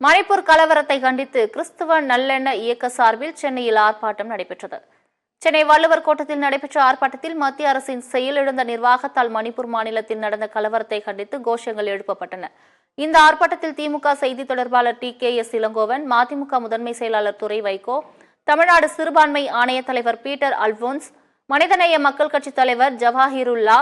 மணிப்பூர் கலவரத்தை கண்டித்து கிறிஸ்துவ நல்லெண்ண இயக்க சார்பில் சென்னையில் ஆர்ப்பாட்டம் நடைபெற்றது. சென்னை வள்ளுவர் கோட்டத்தில் நடைபெற்ற ஆர்ப்பாட்டத்தில் மத்திய அரசின் செயலிழந்த நிர்வாகத்தால் மணிப்பூர் மாநிலத்தில் நடந்த கலவரத்தை கண்டித்து கோஷங்கள் எழுப்பப்பட்டன. இந்த ஆர்ப்பாட்டத்தில் திமுக செய்தி தொடர்பாளர் டி. கே. எஸ். இளங்கோவன் மதிமுக முதன்மை செயலாளர் துறை வைகோ தமிழ்நாடு சிறுபான்மை ஆணைய தலைவர் பீட்டர் அல்போன்ஸ் மனிதநேய மக்கள் கட்சித் தலைவர் ஜவாஹிருல்லா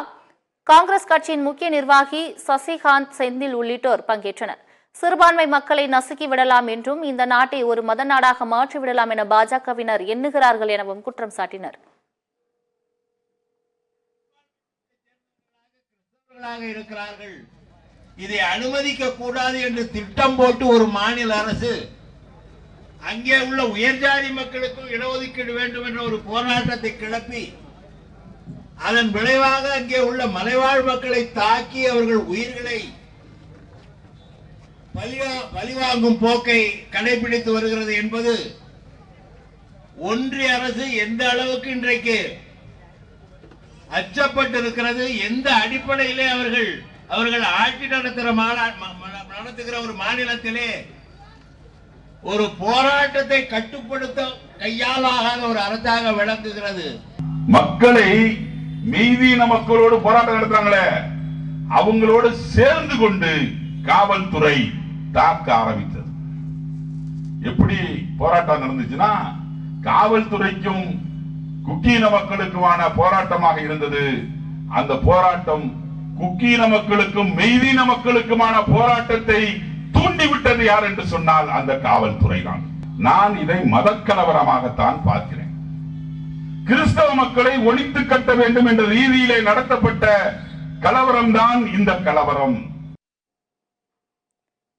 காங்கிரஸ் கட்சியின் முக்கிய நிர்வாகி சசிகாந்த் செந்தில் உள்ளிட்டோர் பங்கேற்றனர். சிறுபான்மை மக்களை நசுக்கி விடலாம் என்றும் இந்த நாட்டை ஒரு மத நாடாக மாற்றி விடலாம் என பாஜகவினர் எண்ணுகிறார்கள் எனவும் குற்றம் சாட்டினர். இருக்கிறார்கள். இதை அனுமதிக்க கூடாது என்று திட்டம் போட்டு ஒரு மாநில அரசு அங்கே உள்ள உயர்ஜாதி மக்களுக்கும் இடஒதுக்கீடு வேண்டும் என்ற ஒரு போராட்டத்தை கிளப்பி அதன் விளைவாக அங்கே உள்ள மலைவாழ் மக்களை தாக்கி அவர்கள் உயிர்களை பழிவாங்கும் போக்கை கடைபிடித்து வருகிறது என்பது ஒன்றிய அரசு எந்த அளவுக்கு இன்றைக்கு அச்சப்பட்டிருக்கிறது எந்த அடிப்படையிலே அவர்கள் அவர்கள் ஆட்சி நடத்துகிற நடத்துகிற ஒரு மாநிலத்திலே ஒரு போராட்டத்தை கட்டுப்படுத்த கையாலாகாத ஒரு அரசாக விளங்குகிறது. மக்களை மீதியின மக்களோடு போராட்டம் நடத்துறாங்களே அவங்களோடு சேர்ந்து கொண்டு காவல்துறை தாக்க ஆரம்பித்தது. எப்படி போராட்டம் நடந்துச்சுன்னா காவல்துறைக்கும் குக்கீன மக்களுக்குமான போராட்டமாக இருந்தது. அந்த போராட்டம் குக்கீன மக்களுக்கும் மெய்தீன மக்களுக்குமான போராட்டத்தை தூண்டிவிட்டது யார் என்று சொன்னால் அந்த காவல்துறை தான். நான் இதை மதக்கலவரமாகத்தான் பார்க்கிறேன். கிறிஸ்தவ மக்களை ஒழித்து கட்ட வேண்டும் என்ற ரீதியிலே நடத்தப்பட்ட கலவரம் தான் இந்த கலவரம்.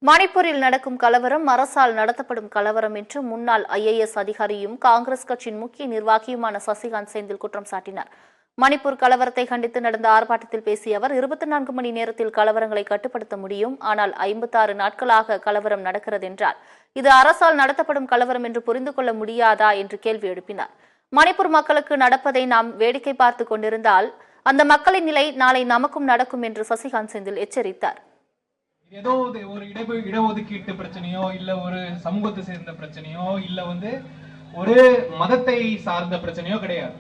மணிப்பூரில் நடக்கும் கலவரம் அரசால் நடத்தப்படும் கலவரம் என்று முன்னாள் ஐஏஎஸ் அதிகாரியும் காங்கிரஸ் கட்சியின் முக்கிய நிர்வாகியுமான சசிகாந்த் செந்தில் குற்றம் சாட்டினார். மணிப்பூர் கலவரத்தை கண்டித்து நடந்த ஆர்ப்பாட்டத்தில் பேசிய அவர் இருபத்தி நான்கு மணி நேரத்தில் கலவரங்களை கட்டுப்படுத்த முடியும் ஆனால் ஐம்பத்தாறு நாட்களாக கலவரம் நடக்கிறது என்றால் இது அரசால் நடத்தப்படும் கலவரம் என்று புரிந்து கொள்ள முடியாதா என்று கேள்வி எழுப்பினார். மணிப்பூர் மக்களுக்கு நடப்பதை நாம் வேடிக்கை பார்த்து கொண்டிருந்தால் அந்த மக்களின் நிலை நாளை நமக்கும் நடக்கும் என்று சசிகாந்த் செந்தில் எச்சரித்தார். ஏதோ ஒரு ஒரு இட இடஒதுக்கீட்டு பிரச்சனையோ இல்ல ஒரு சமூகத்தை சேர்ந்த பிரச்சனையோ இல்ல வந்து ஒரு மதத்தை சார்ந்த பிரச்சனையோ கிடையாது.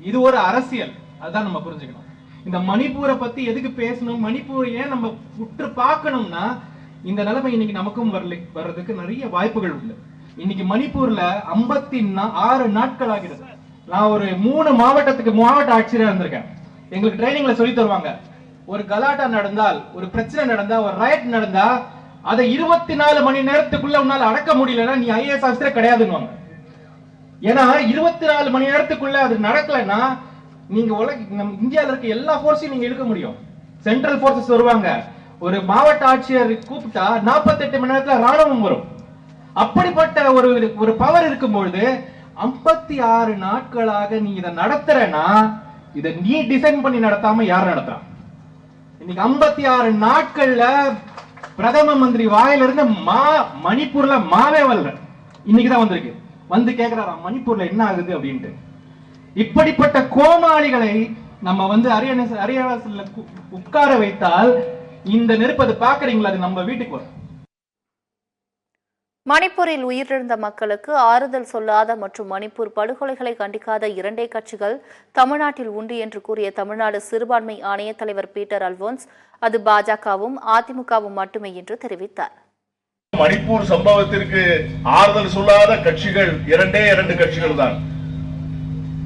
இது ஒரு அரசியல். அதுதான் நம்ம புரிஞ்சுக்கணும். இந்த மணிப்பூரை பத்தி எதுக்கு பேசணும்? மணிப்பூரை ஏன் நம்ம உற்று பார்க்கணும்னா இந்த நிலைமை இன்னைக்கு நமக்கும் வரல வர்றதுக்கு நிறைய வாய்ப்புகள் உண்டு. இன்னைக்கு மணிப்பூர்ல ஐம்பத்தி ஆறு நாட்கள் ஆகிறது. நான் ஒரு மூணு மாவட்டத்துக்கு மாவட்ட ஆட்சியராக இருந்திருக்கேன். எங்களுக்கு ட்ரைனிங்ல சொல்லி தருவாங்க. ஒரு கலாட்டா நடந்தால் ஒரு பிரச்சனை நடந்தா ஒரு ரைட் நடந்தா அதை இருபத்தி நாலு மணி நேரத்துக்குள்ள உன்னால அடக்க முடியலன்னா நீ ஐஏஎஸ் ஆஃபீஸர் கிடையாதுன்னு ஏன்னா இருபத்தி நாலு மணி நேரத்துக்குள்ள அது நடக்கலைன்னா நீங்க உலக நம்ம இந்தியால இருக்க எல்லா ஃபோர்ஸையும் நீங்க இழுக்க முடியும். சென்ட்ரல் ஃபோர்ஸஸ் வருவாங்க. ஒரு மாவட்ட ஆட்சியர் கூப்பிட்டா 48 மணி நேரத்துல ராணுவம் வரும். அப்படிப்பட்ட ஒரு ஒரு பவர் இருக்கும்பொழுது ஐம்பத்தி ஆறு நாட்களாக நீ இதை நடத்துறேன்னா இதை நீ டிசைன் பண்ணி நடத்தாம யார் நடத்துறான் இன்னைக்கு 56 ஆறு நாட்கள்ல பிரதம மந்திரி வாயிலிருந்து மா மணிப்பூர்ல மாவே வரல. இன்னைக்குதான் வந்திருக்கு. வந்து கேக்குறாராம் மணிப்பூர்ல என்ன ஆகுது அப்படின்ட்டு. இப்படிப்பட்ட கோமாளிகளை நம்ம வந்து அரியணை அரியணை உட்கார வைத்தால் இந்த நெருப்பு அது பாக்குறீங்களா அது நம்ம வீட்டுக்கு வரும். மணிப்பூரில் உயிரிழந்த மக்களுக்கு ஆறுதல் சொல்லாத மற்றும் மணிப்பூர் படுகொலைகளை கண்டிக்காத இரண்டே கட்சிகள் தமிழ்நாட்டில் உண்டு என்று கூறிய தமிழ்நாடு சிறுபான்மை ஆணைய தலைவர் பீட்டர் அல்வோன்ஸ் அது பாஜகவும் அதிமுகவும் மட்டுமே என்று தெரிவித்தார். மணிப்பூர் சம்பவத்திற்கு ஆறுதல் சொல்லாத கட்சிகள் இரண்டே இரண்டு கட்சிகள் தான்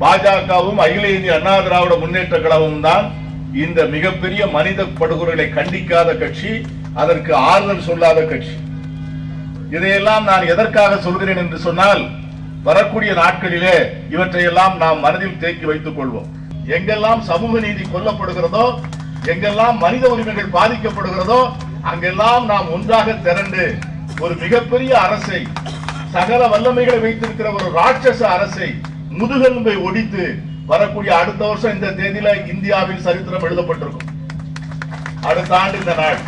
பாஜகவும் அகில இந்திய அண்ணா திராவிட முன்னேற்ற கழகமும் தான் இந்த மிகப்பெரிய மனித படுகொலைகளை கண்டிக்காத கட்சி அதற்கு ஆறுதல் சொல்லாத கட்சி. இதையெல்லாம் நான் எதற்காக சொல்கிறேன் என்று சொன்னால் வரக்கூடிய நாட்களிலே இவற்றையெல்லாம் நாம் மனதில் தேக்கி வைத்துக் கொள்வோம். எங்கெல்லாம் சமூக நீதி கொல்லப்படுகிறதோ எங்கெல்லாம் மனித உரிமைகள் பாதிக்கப்படுகிறதோ அங்கெல்லாம் நாம் ஒன்றாக திரண்டு ஒரு மிகப்பெரிய அரசை சகல வல்லமைகளை வைத்திருக்கிற ஒரு ராட்சச அரசை முதுகெலும்பை ஒடித்து வரக்கூடிய அடுத்த வருஷம் இந்த தேதியில இந்தியாவில் சரித்திரம் எழுதப்பட்டிருக்கும். அடுத்த ஆண்டு இந்த நாள்.